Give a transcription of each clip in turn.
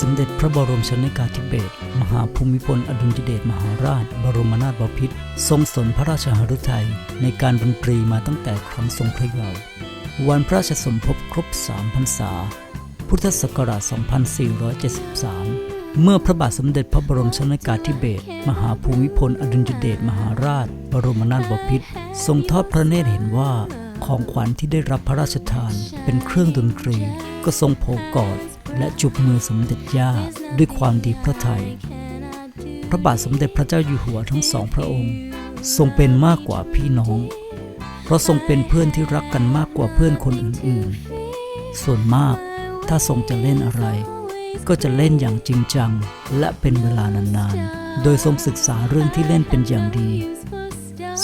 สมเด็จพระบรมชนกาธิเบศรมหาภูมิพลอดุลยเดชมหาราช บรมนาถบพิตรทรงสนพระราชหฤทัยในการดนตรีมาตั้งแต่ครั้งทรงพระเยาว์วันพระราชสมภพครบ3พรรษา พุทธศักราช 2473 เมื่อพระบาทสมเด็จพระบรมชนกาธิเบศรมหาภูมิพลอดุลยเดชมหาราช บรมนาถบพิตรทรงทอดพระเนตรเห็นว่าของขวัญที่ได้รับพระราชทานเป็นเครื่องดนตรีก็ทรงโผกอด และจุบมือสมเด็จย่าด้วยความดีพระทัย พระบาทสมเด็จพระเจ้าอยู่หัวทั้งสองพระองค์ ทรงเป็นมากกว่าพี่น้อง เพราะทรงเป็นเพื่อนที่รักกันมากกว่าเพื่อนคนอื่นๆ ส่วนมากถ้าทรงจะเล่นอะไร ก็จะเล่นอย่างจริงจัง และเป็นเวลานานๆ โดยทรงศึกษาเรื่องที่เล่นเป็นอย่างดี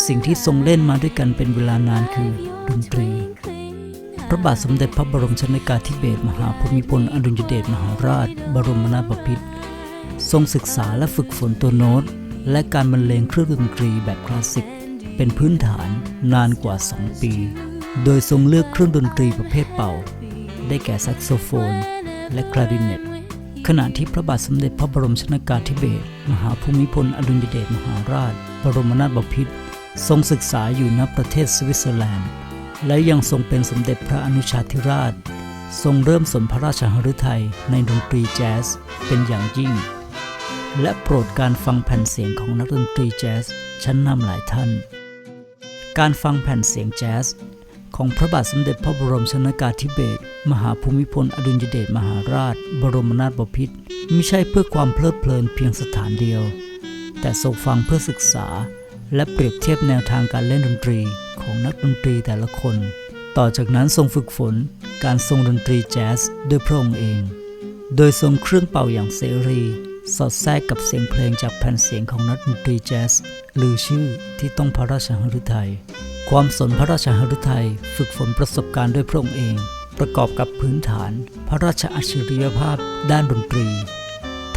สิ่งที่ทรงเล่นมาด้วยกันเป็นเวลานานคือดนตรี พระบาทสมเด็จพระบรมชนกาธิเบศรมหาภูมิพลอดุลยเดชมหาราช บรมนาถบพิตรทรงศึกษาและฝึกฝนตัวโน้ต และการบรรเลงเครื่องดนตรีแบบคลาสสิก เป็นพื้นฐานนานกว่า 2 ปี โดยทรงเลือกเครื่องดนตรีประเภทเป่า ได้แก่แซกโซโฟน และคลาริเนตขณะที่พระบาทสมเด็จพระบรมชนกาธิเบศรมหาภูมิพลอดุลยเดชมหาราช บรมนาถบพิตรทรงศึกษาอยู่ณประเทศสวิตเซอร์แลนด์ และยังทรงเป็นสมเด็จพระอนุชาธิราช ทรงเริ่มสนพระราชหฤทัยในดนตรีแจ๊สเป็นอย่างยิ่ง และโปรดการฟังแผ่นเสียงของนักดนตรีแจ๊สชั้นนำหลายท่าน การฟังแผ่นเสียงแจ๊สของพระบาทสมเด็จพระบรมชนกาธิเบศรมหาภูมิพลอดุลยเดชมหาราช บรมนาถบพิตรไม่ใช่เพื่อความเพลิดเพลินเพียงสถานเดียว แต่ทรงฟังเพื่อศึกษา และเปรียบเทียบแนวทางการเล่นดนตรี ของนักดนตรีแต่ละคน ต่อจากนั้นทรงฝึกฝนการทรงดนตรีแจ๊สด้วยพระองค์เอง โดยทรงเครื่องเป่าอย่างเสรี สอดแทรกกับเสียงเพลงจากแผ่นเสียงของนักดนตรีแจ๊สลือชื่อที่ต้องพระราชหฤทัย ความสนพระราชหฤทัยฝึกฝนประสบการณ์ด้วยพระองค์เอง ประกอบกับพื้นฐาน พระราชอัจฉริยภาพ ด้านดนตรี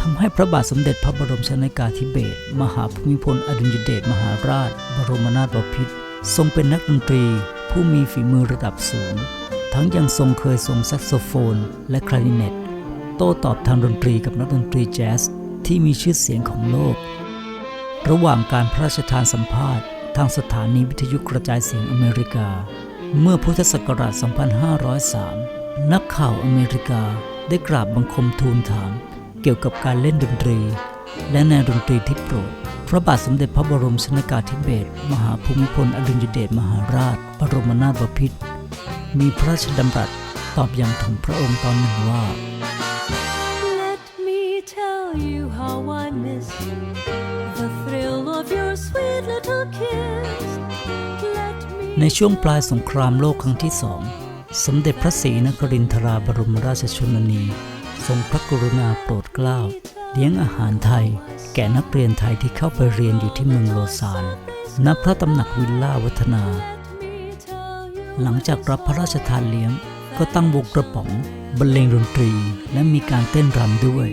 ทำให้พระบาทสมเด็จพระบรมชนกาธิเบศรมหาภูมิพลอดุลยเดชมหาราช บรมนาถบพิตร ทรงเป็นนักดนตรีผู้มีฝีมือระดับสูง ทั้งยังทรงเคยทรงแซกโซโฟน และคลาริเนต โต้ตอบทางดนตรีกับนักดนตรีแจ๊สที่มีชื่อเสียงของโลก ระหว่างการพระราชทานสัมภาษณ์ ทางสถานีวิทยุกระจายเสียงอเมริกา เมื่อพุทธศักราช 2503 นักข่าวอเมริกาได้กราบบังคมทูลถาม เกี่ยวกับการเล่นดนตรี และแนวดนตรีที่โปรด พระบาทสมเด็จพระบรมชนกาธิเบศรมหาภูมิพลอดุลยเดชมหาราช บรมนาถบพิตรมีพระราชดำรัสตอบอย่างถ่อมพระองค์ตอนหนึ่งว่า Let me tell you how I miss the thrill of your sweet little kiss. Let me ในช่วงปลายสงครามโลกครั้งที่สอง สมเด็จพระศรีนครินทราบรมราชชนนี ทรงพระกรุณาโปรดเกล้า เลี้ยงอาหารไทย แก่นักเรียนไทยที่เข้าไปเรียนอยู่ที่เมืองโลซานณพระตำหนักวิลล่าวัฒนา หลังจากรับพระราชทานเลี้ยง ก็ตั้งวงกระป๋องบรรเลงดนตรีและมีการเต้นรำด้วย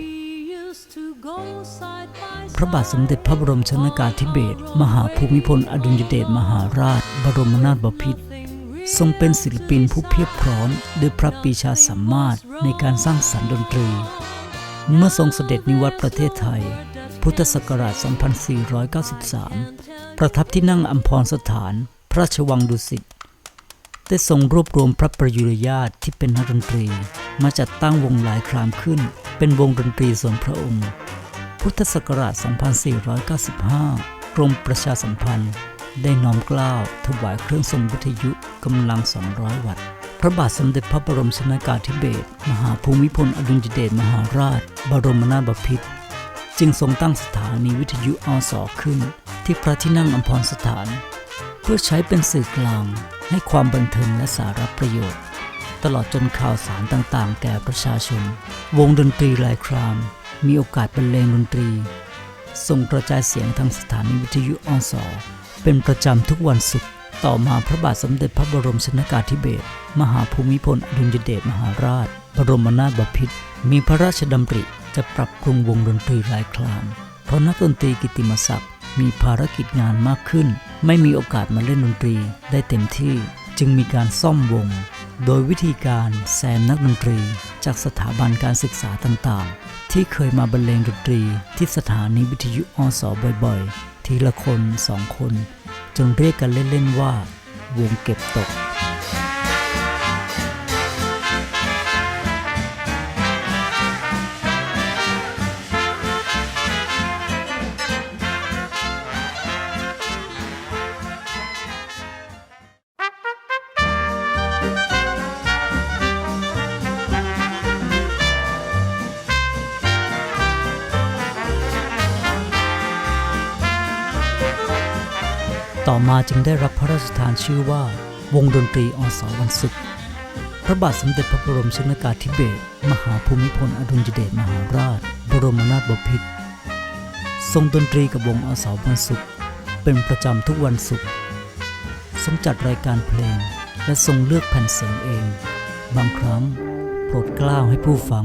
พระบาทสมเด็จพระบรมชนกาธิเบศรมหาภูมิพลอดุลยเดชมหาราช บรมนาถบพิตรทรงเป็นศิลปินผู้เพียบพร้อมด้วยพระปีชาสามารถในการสร้างสรรค์ดนตรี เมื่อทรงเสด็จนิวัตประเทศไทย พุทธศักราช 2493 ประทับที่นั่งอัมพรสถาน พระราชวังดุสิต ได้ทรงรวบรวมพระประยุรญาติที่เป็นนักดนตรี มาจัดตั้งวงหลายครามขึ้น เป็นวงดนตรีส่วนพระองค์ พุทธศักราช 2495 กรมประชาสัมพันธ์ได้น้อมกล้าวถวายเครื่องทรงวิทยุกำลัง 200 วัตต์ พระบาทสมเด็จพระบรมชนกาธิเบศรมหาภูมิพลอดุลยเดชมหาราช บรมนาถบพิตรจึงทรงตั้งสถานีวิทยุอสอขึ้น ที่พระที่นั่งอัมพรสถาน เพื่อใช้เป็นสื่อกลาง ให้ความบันเทิงและสาระประโยชน์ ตลอดจนข่าวสารต่างๆ แก่ประชาชน วงดนตรีลายคราม มีโอกาสบรรเลงดนตรีส่งกระจายเสียงทางสถานีวิทยุอสอเป็นประจำทุกวันศุกร์ ต่อมาพระบาทสมเด็จพระบรมชนกาธิเบศรมหาภูมิพลอดุลยเดชมหาราช บรมนาถบพิตรมีพระราชดำริจะปรับปรุงวงดนตรีลายคลาม เพราะนักดนตรีกิติมศักดิ์มีภารกิจงานมากขึ้น ไม่มีโอกาสมาเล่นดนตรีได้เต็มที่จึงมีการซ่อมวง โดยวิธีการแซมนักดนตรี จากสถาบันการศึกษาต่างๆ ที่เคยมาบรรเลงดนตรีที่สถานีวิทยุอสบ่อยๆ ทีละคนสองคน จนเรียกกันเล่นๆว่า วงเก็บตก ต่อมาจึงได้รับพระราชทานชื่อว่า วงดนตรีอสวันศุกร์พระบาทสมเด็จพระบรมชนกาธิเบศรมหาภูมิพลอดุลยเดชมหาราช บรมนาถบพิตรทรงดนตรีกับวงอสวันศุกร์เป็นประจำทุกวันศุกร์ทรงจัดรายการเพลง และทรงเลือกแผ่นเสียงเอง บางครั้งโปรดกล้าวให้ผู้ฟัง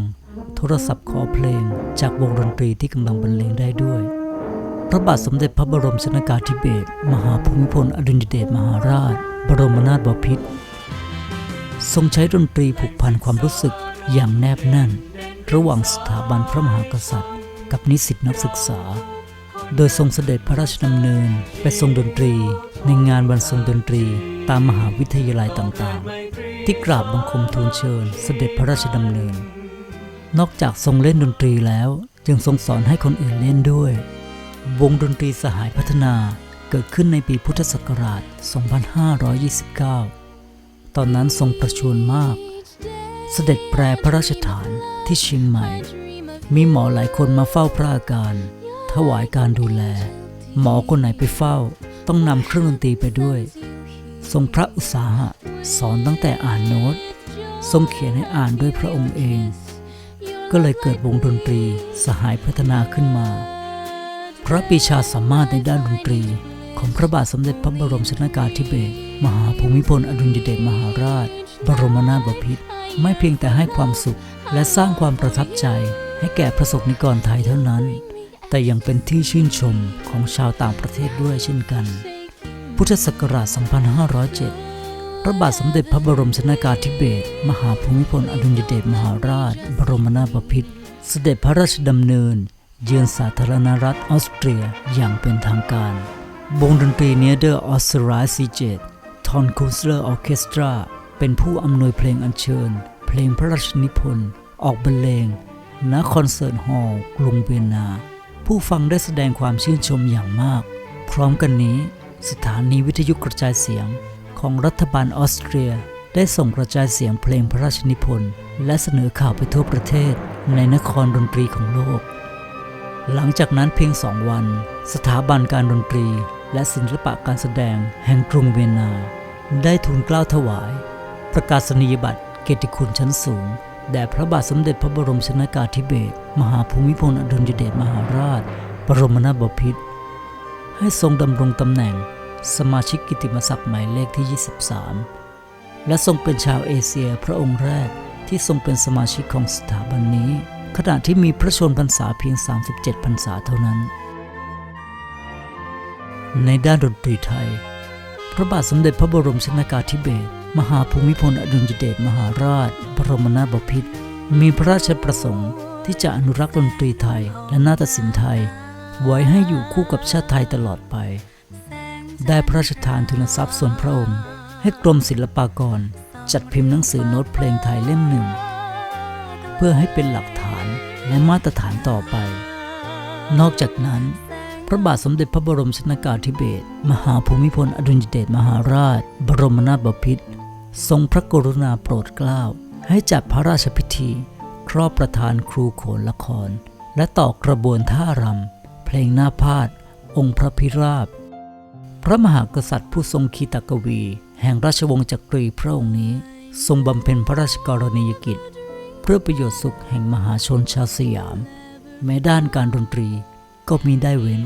โทรศัพท์ขอเพลงจากวงดนตรีที่กำลังบรรเลงได้ด้วย พระบาทสมเด็จพระบรมชนกาธิเบศรมหาภูมิพลอดุลยเดชมหาราช บรมนาถบพิตรทรงใช้ดนตรีผูกพันความรู้สึกอย่างแนบแน่น ระหว่างสถาบันพระมหากษัตริย์ กับนิสิตนักศึกษา โดยทรงเสด็จพระราชดำเนินไปทรงดนตรี ในงานวันทรงดนตรีตามมหาวิทยาลัยต่างๆ ที่กราบบังคมทูลเชิญเสด็จพระราชดำเนิน นอกจากทรงเล่นดนตรีแล้วยังทรงสอนให้คนอื่นเล่นด้วย วงดนตรีสหายพัฒนาเกิดขึ้นในปีพุทธศักราช 2529 ตอนนั้นทรงประชวรมาก เสด็จแปรพระราชฐานที่เชียงใหม่ มีหมอหลายคนมาเฝ้าพระอาการ ถวายการดูแล หมอคนไหนไปเฝ้า ต้องนำเครื่องดนตรีไปด้วย ทรงพระอุตสาหะสอนตั้งแต่อ่านโน้ต ทรงเขียนให้อ่านด้วยพระองค์เอง ก็เลยเกิดวงดนตรีสหายพัฒนาขึ้นมา พระปีชาสามารถในด้านดนตรี ของพระบาทสมเด็จพระบรมชนกาธิเบศรมหาภูมิพลอดุลยเดชมหาราช บรมนาถบพิตรไม่เพียงแต่ให้ความสุขและสร้างความประทับใจให้แก่ประสบนิกรไทยเท่านั้น แต่ยังเป็นที่ชื่นชมของชาวต่างประเทศด้วยเช่นกัน พุทธศักราช 2507 พระบาทสมเด็จพระบรมชนากาธิเบศรมหาภูมิพลอดุลยเดชมหาราช บรมนาถบพิตรเสด็จพระราชดำเนิน เยือนสาธารณรัฐออสเตรียอย่างเป็นทางการ วงดนตรีเนเดอร์ออสเตรซีเจตทอนคูสเลอร์ออเคสตรา เป็นผู้อำนวยเพลงอัญเชิญ เพลงพระราชนิพนธ์ ออกบรรเลง ณ คอนเสิร์ตฮอลล์กรุงเวียนนา ผู้ฟังได้แสดงความชื่นชมอย่างมาก พร้อมกันนี้ สถานีวิทยุกระจายเสียง ของรัฐบาลออสเตรีย ได้ส่งกระจายเสียงเพลงพระราชนิพนธ์ และเสนอข่าวไปทั่วประเทศ ในนครดนตรีของโลก หลังจากนั้นเพียงสองวัน สถาบันการดนตรี และศิลปะการแสดงแห่งกรุงเวียนนา ได้ทูลเกล้าถวาย ประกาศนียบัตรเกียรติคุณชั้นสูง แด่พระบาทสมเด็จพระบรมชนกาธิเบศรมหาภูมิพลอดุลยเดชมหาราช บรมนาถบพิตรให้ทรงดำรงตำแหน่ง สมาชิกกิตติมศักดิ์หมายเลขที่ 23 และทรงเป็นชาวเอเชียพระองค์แรกที่ทรงเป็นสมาชิกของสถาบันนี้ ขณะที่มีพระชนพรรษาเพียง 37 พรรษาเท่านั้น ในด้านดนตรีไทย พระบาทสมเด็จพระบรมชนากาธิเบศรมหาภูมิพลอดุลยเดชมหาราช บรมนาถบพิตรมีพระราชประสงค์ที่จะอนุรักษ์ดนตรีไทยและนาฏศิลป์ไทย ไว้ให้อยู่คู่กับชาติไทยตลอดไป ได้พระราชทานทุนทรัพย์ส่วนพระองค์ ให้กรมศิลปากร จัดพิมพ์หนังสือโน้ตเพลงไทยเล่มหนึ่ง เพื่อให้เป็นหลักฐาน และมาตรฐานต่อไป นอกจากนั้น พระบาทสมเด็จพระบรมชนากาธิเบศรมหาภูมิพลอดุลยเดชมหาราช บรมนาถบพิตรทรงพระกรุณาโปรดเกล้า ให้จัดพระราชพิธี ครอบประธานครูโขนละคร และต่อกระบวนท่ารำเพลงหน้าพาดองค์พระพิราบ พระมหากษัตริย์ผู้ทรงคีตกวี แห่งราชวงศ์จักรีพระองค์นี้ ทรงบำเพ็ญพระราชกรณียกิจ เพื่อประโยชน์สุขแห่งมหาชนชาวสยาม แม้ด้านการดนตรีก็มีได้เว้น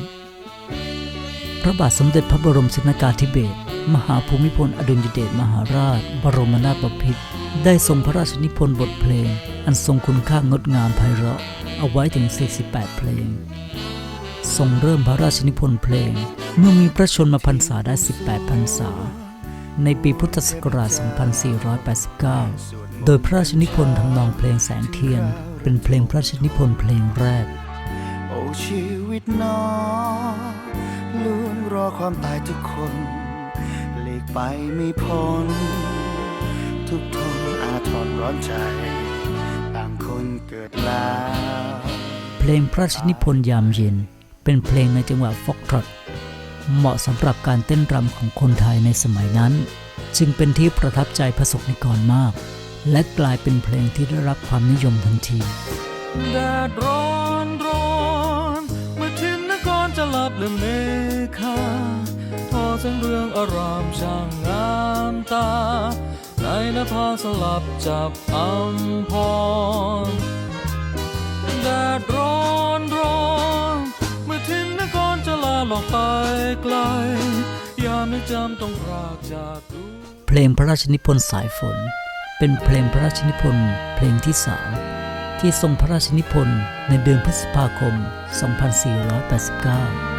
พระบาทสมเด็จพระบรมชนกาธิเบศรมหาภูมิพลอดุลยเดชมหาราช บรมนาถบพิตรได้ทรงพระราชนิพนธ์บทเพลง อันทรงคุณค่างดงามไพเราะ เอาไว้ถึง 48 เพลง ทรงเริ่มพระราชนิพนธ์เพลง เมื่อมีพระชนมพรรษาได้ 18 พรรษา ในปีพุทธศักราช 2489 โดยพระราชนิพนธ์ทำนองเพลงแสงเทียน เป็นเพลงพระราชนิพนธ์เพลงแรก โอ้ชีวิตน้องล้วนรอความตายทุกคนหลีกไปไม่พ้น ทุกทนอาทรร้อนใจ ต่างคนเกิดแล้ว เพลงพระราชนิพนธ์ยามเย็น เป็นเพลงในจังหวะฟอกทรอต เหมาะสำหรับการเต้นรำของคนไทยในสมัยนั้น จึงเป็นที่ประทับใจพระสงฆ์นิกรมาก และกลายเป็นเพลงที่ได้รับความนิยมทันทีแดดร้อนร้อนเมื่อทินนครจะหลับลืมเมฆาทอแสงเรืองอารามช่างงามตา ในนภาสลับจับอำพรแดดร้อน ลาลอกไปไกลยามจำต้องพรากจากลูกเพลงพระราชนิพนธ์สายฝน เป็นเพลงพระราชนิพนธ์เพลงที่สามที่ทรงพระราชนิพนธ์ในเดือนพฤษภาคม 2489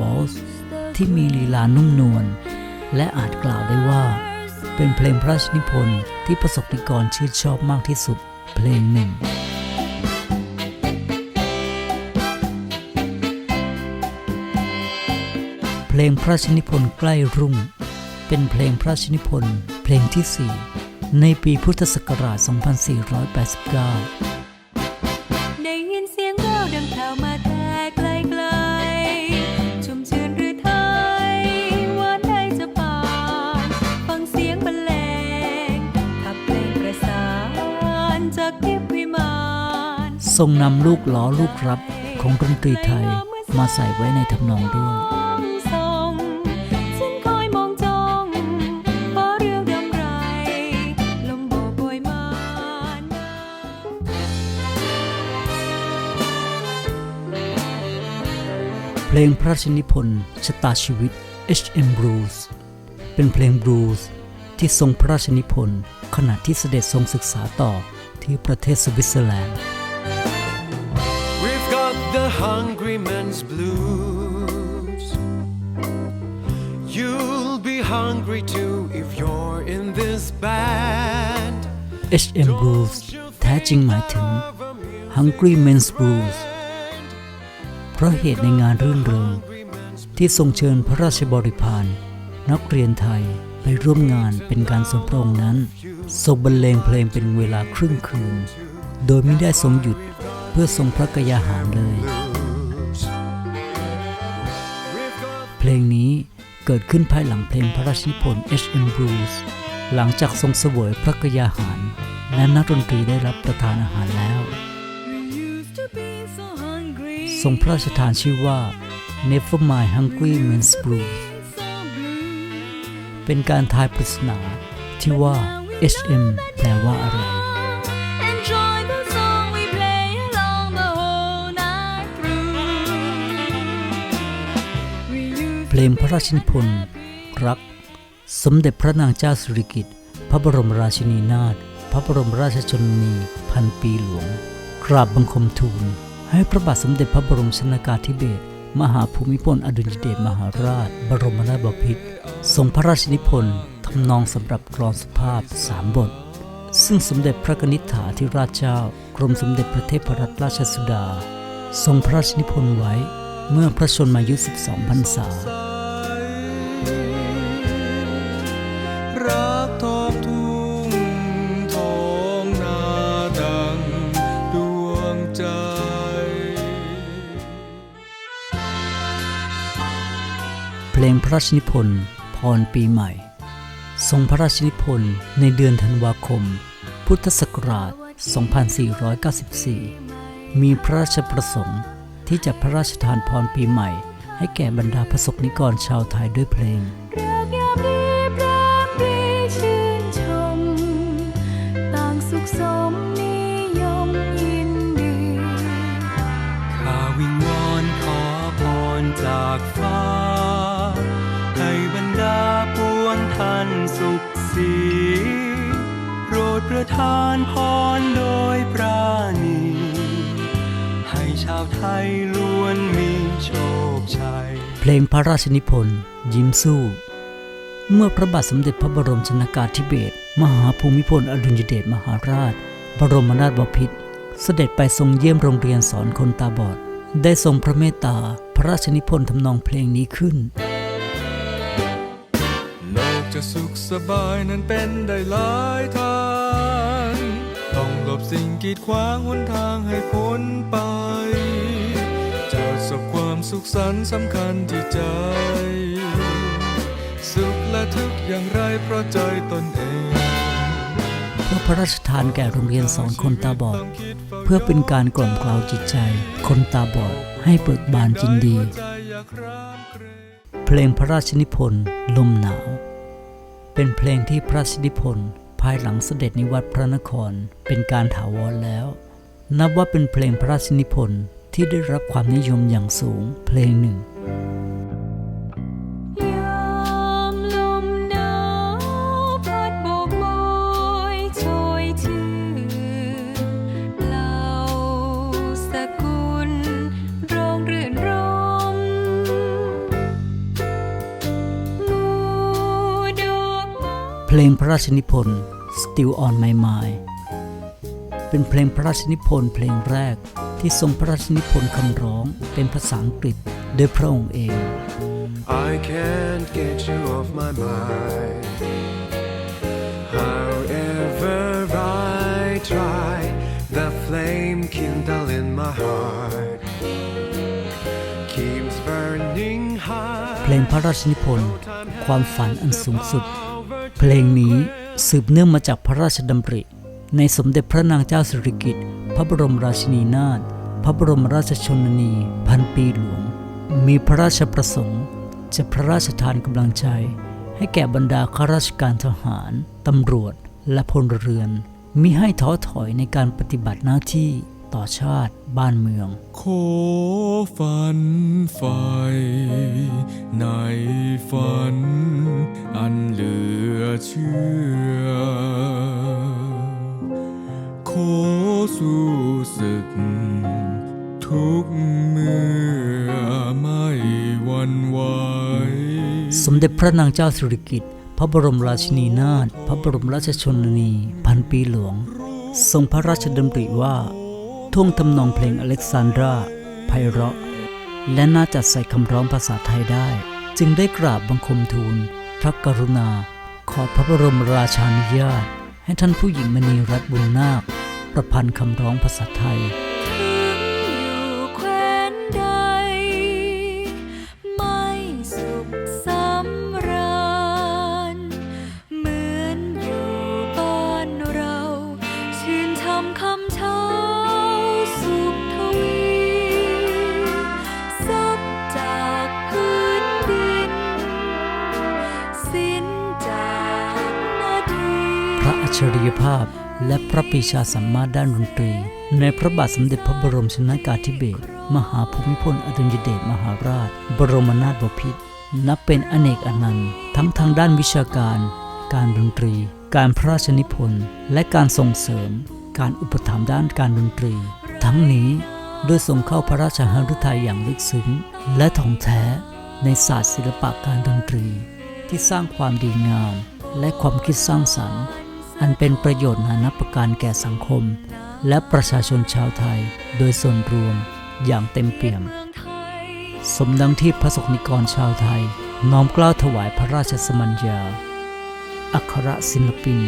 วอลซ์ที่มีลีลานุ่มนวลและอาจกล่าวได้ว่า เป็นเพลงพระราชนิพนธ์ที่ประสบนิกรชื่นชอบมากที่สุดเพลงหนึ่งเพลงพระราชนิพนธ์ใกล้รุ่ง เป็นเพลงพระราชนิพนธ์เพลงที่ 4 ในปีพุทธศักราช 2489 ทรงนำลูกล้อลูกรับของดนตรีไทยมาใส่ไว้ในทำนองด้วยเพลงพระราชนิพนธ์ชะตาชีวิต H.M. Blues เป็นเพลงบลูส์ที่ทรงพระราชนิพนธ์ขณะที่เสด็จทรงศึกษาต่อที่ประเทศสวิตเซอร์แลนด์ hungry man's blues. You'll be hungry too if you're in this band. H.M. Blues แท้จริงหมายถึง Hungry Men's Blues เพราะเหตุในงานรื่นเริงที่ทรงเชิญพระราชบริพารนักเรียนไทยไปร่วมงานเป็นการสมพระองค์นั้นทรงบรรเลงเพลงเป็นเวลาครึ่งคืน โดยไม่ได้ทรงหยุดเพื่อทรงพระกยาหารเลย งนี้เกิดขึ้นภายหลังเพลงพระราชนิพนธ์ H.M. Blues หลังจากทรงเสวยพระกยาหาร และนักดนตรีได้รับประทานอาหารแล้ว ทรงพระราชทานชื่อว่า Never Mind Hungry Men's Blues เป็นการทายปริศนาที่ว่า H.M. แปลว่าอะไร ลงพระราชนิพนธ์รัก สมเด็จพระนางเจ้าสิริกิติ์พระบรมราชินีนาถพระบรมราชชนนีพันปีหลวง กราบบังคมทูล ให้พระบาทสมเด็จพระบรมชนากาธิเบศรมหาภูมิพลอดุลยเดชมหาราช บรมนาถบพิตรทรงพระราชนิพนธ์ทำนองสำหรับกรอนสุภาพสามบท ซึ่งสมเด็จพระกนิษฐาธิราชเจ้ากรมสมเด็จพระเทพรัตนราชสุดา ทรงพระราชนิพนธ์ไว้เมื่อพระชนมายุ 12 พรรษา ลงพระราชนิพนธ์พรปีใหม่ ทรงพระราชนิพนธ์ในเดือนธันวาคม พุทธศักราช 2494 มีพระราชประสงค์ที่จะพระราชทานพรปีใหม่ ให้แก่บรรดาประสบนิกรชาวไทยด้วยเพลงานพรโดยปราณี ให้ชาวไทยล้วนมีโชคชัย เพลงพระราชนิพนธ์ยิ้มสู้ เมื่อพระบาทสมเด็จพระบรมชนากาธิเบศรมหาภูมิพลอดุลยเดชมหาราช บรมนาถบพิตรเสด็จไปทรงเยี่ยมโรงเรียนสอนคนตาบอด ได้ทรงพระเมตตาพระราชนิพนธ์ทำนองเพลงนี้ขึ้นโลกจะสุขสบายนั้นเป็นได้หลายทางต้องห ลบสิ่งกีดขวางหนทางให้พ้นไปจะสบความสุขสันต์สำคัญที่ใจ สุขและทุกข์อย่างไรเพราะใจตนเองเพื่อพระราชทานแก่โรงเรียนสอนคนตาบอด เพื่อเป็นการกล่อมกล่าวจิตใจ คนตาบอดให้เบิกบานจินดี เพลงพระราชนิพนธ์ลมหนาว เป็นเพลงที่พระราชนิพนธ์ ภายหลังเสด็จนิวัตพระนครเป็นการถาวรแล้ว นับว่าเป็นเพลงพระราชนิพนธ์ที่ได้รับความนิยมอย่างสูงเพลงหนึ่ง งพระราชนิพนธ์ Still on My Mind เป็นเพลงพระราชนิพนธ์เพลงแรกที่ทรงพระราชนิพนธ์คำร้องเป็นภาษาอังกฤษโดยพระองค์เอง I can't get you off my mind. However I try, the flame kindle in my heart keeps burning เพล high. งพระราชนิพนธ์ความฝันอันสูงสุด เพลงนี้สืบเนื่องมาจากพระราชดำริ ในสมเด็จพระนางเจ้าสิริกิติ์พระบรมราชินีนาถพระบรมราชชนนี พันปีหลวง มีพระราชประสงค์จะพระราชทานกำลังใจ ให้แก่บรรดาข้าราชการทหาร ตำรวจ และพลเรือนมิให้ท้อถอยในการปฏิบัติหน้าที่ ต่อชาติบ้านเมือง ขอฝันไฟในฝัน อันเหลือเชื่อ ขอสู้ศึก ทุกเมื่อไม่หวันไหวสมเด็จพระนางเจ้าสิริกิติ์พระบรมราชินีนาถพระบรมราชชนนี พันปีหลวง ทรงพระราชดำริว่า ท่วงทำนองเพลงอเล็กซานดราไพเราะ และน่าจัดใส่คำร้องภาษาไทยได้ จึงได้กราบบังคมทูล พระกรุณา ขอพระบรมราชานุญาต ให้ท่านผู้หญิงมณีรัตน์บุญนาค ประพันธ์คำร้องภาษาไทย ฉริยภาพ และพระปีชาสามารถด้านดนตรี ในพระบาทสมเด็จพระบรมชนากาธิเบศรมหาภูมิพลอดุลยเดชมหาราช บรมนาถบพิตรนับเป็นอเนกอนันต์ ทั้งทางด้านวิชาการ การดนตรี การพระราชนิพนธ์ และการส่งเสริม การอุปถัมภ์ด้านการดนตรี ทั้งนี้ด้วยทรงเข้าพระราชหฤทัยอย่างลึกซึ้ง และถ่องแท้ในศาสตร์ศิลปะการดนตรี ที่สร้างความดีงาม และความคิดสร้างสรรค์ อันเป็นประโยชน์นานับประการแก่สังคม และประชาชนชาวไทย โดยส่วนรวมอย่างเต็มเปี่ยม สมดังที่พระสงฆ์นิกรชาวไทย น้อมกล้าวถวายพระราชสมัญญา อัครศิลปิน